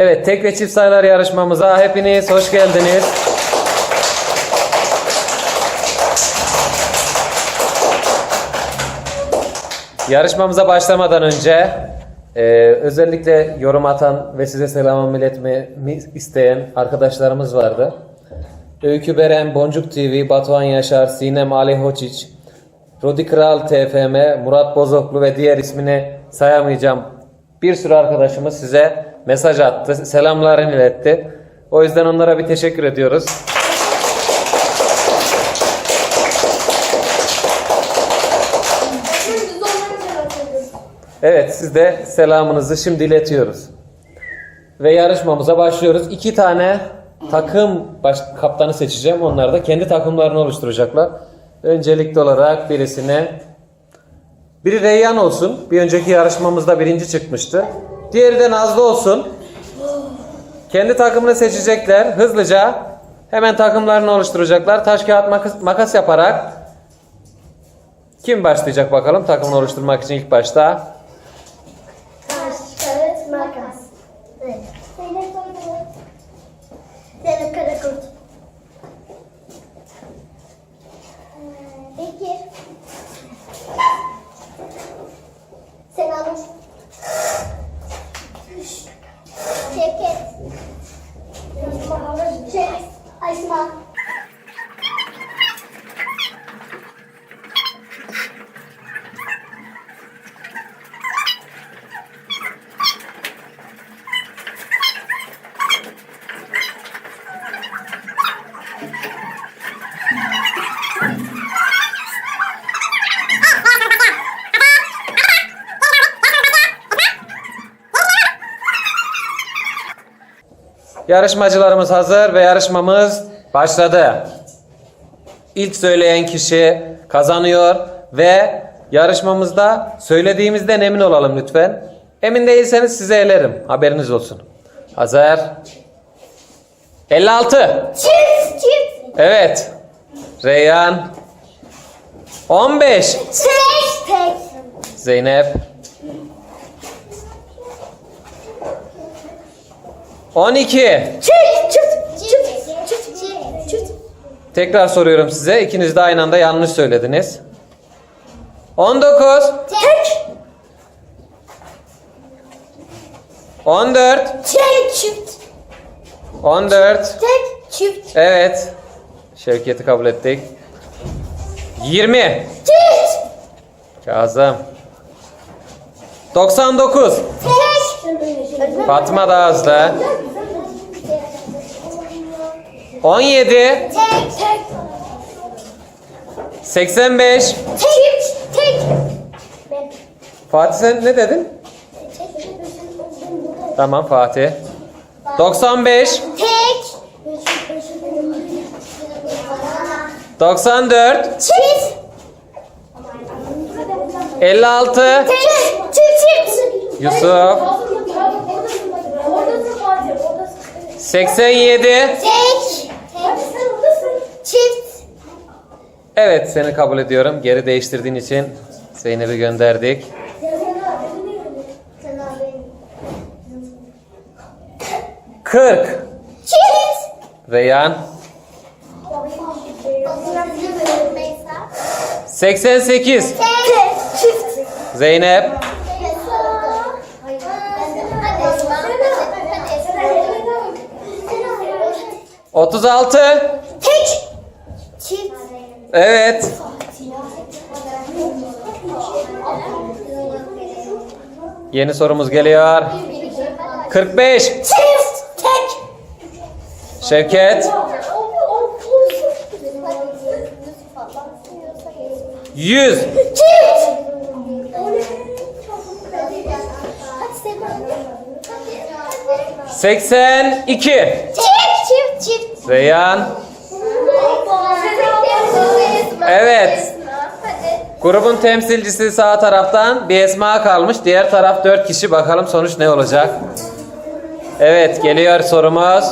Evet tek ve çift sayılar yarışmamıza hepiniz hoş geldiniz. Yarışmamıza başlamadan önce e, özellikle yorum atan ve size selamımı iletmemi isteyen arkadaşlarımız vardı. Öykü Beren, Boncuk TV, Batuhan Yaşar, Sinem Ali Hoçiç, Rodi Kral TFM, Murat Bozoklu ve diğer ismini sayamayacağım bir sürü arkadaşımız size mesaj attı, selamlarını iletti. O yüzden onlara bir teşekkür ediyoruz. Evet siz de selamınızı şimdi iletiyoruz. Ve yarışmamıza başlıyoruz. İki tane takım baş, kaptanı seçeceğim. Onlar da kendi takımlarını oluşturacaklar. Öncelikli olarak birisine biri Reyyan olsun. Bir önceki yarışmamızda birinci çıkmıştı. Diğeri de Nazlı olsun. Kendi takımını seçecekler. Hızlıca hemen takımlarını oluşturacaklar. Taş kağıt makas, makas yaparak kim başlayacak bakalım takımını oluşturmak için ilk başta? Taş, kağıt, makas. Evet. Zeynep Soylu. Zeynep Karakurt. Ee, Bekir. Selam. Şevket. Şevket. Aysma. Yarışmacılarımız hazır ve yarışmamız başladı. İlk söyleyen kişi kazanıyor ve yarışmamızda söylediğimizden emin olalım lütfen. Emin değilseniz size elerim. Haberiniz olsun. Hazır. 56. Çift, çift. Evet. Reyhan. 15. Tek. Tek. Zeynep. 12. Çift, çift, çift, çift, çift, çift. Tekrar soruyorum size. İkiniz de aynı anda yanlış söylediniz. 19. Tek. 14. Tek, çift. 14. Tek, çift. Evet. Şevket'i kabul ettik. 20. Çift. Kazım. 99. Tek. Fatma da hızlı. 17. Tek. Tek. 85. Çift. Tek. Ben. Fatih sen ne dedin? Tamam Fatih. 95. Tek. 94. Çift. 56. Tek. Çift, çift. Yusuf. 87. Tek. Çift. Evet seni kabul ediyorum. Geri değiştirdiğin için Zeynep'i gönderdik. 40. Çift. Reyhan. 88. Tek. Çift. Zeynep. 36. Tek. Çift. Evet. Yeni sorumuz geliyor. 45. Çift. Tek. Şevket. 100. Çift. 82. Çift. Reyhan. Evet. Grubun temsilcisi sağ taraftan bir Esma kalmış. Diğer taraf 4 kişi. Bakalım sonuç ne olacak? Evet geliyor sorumuz.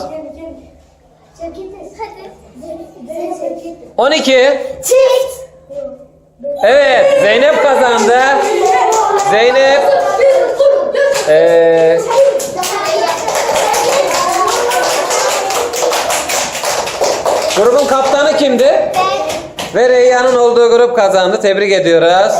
12. Çift. Evet Zeynep kazandı. Zeynep Grubun kaptanı kimdi? Ben. Ve Reyyan'ın olduğu grup kazandı. Tebrik ediyoruz.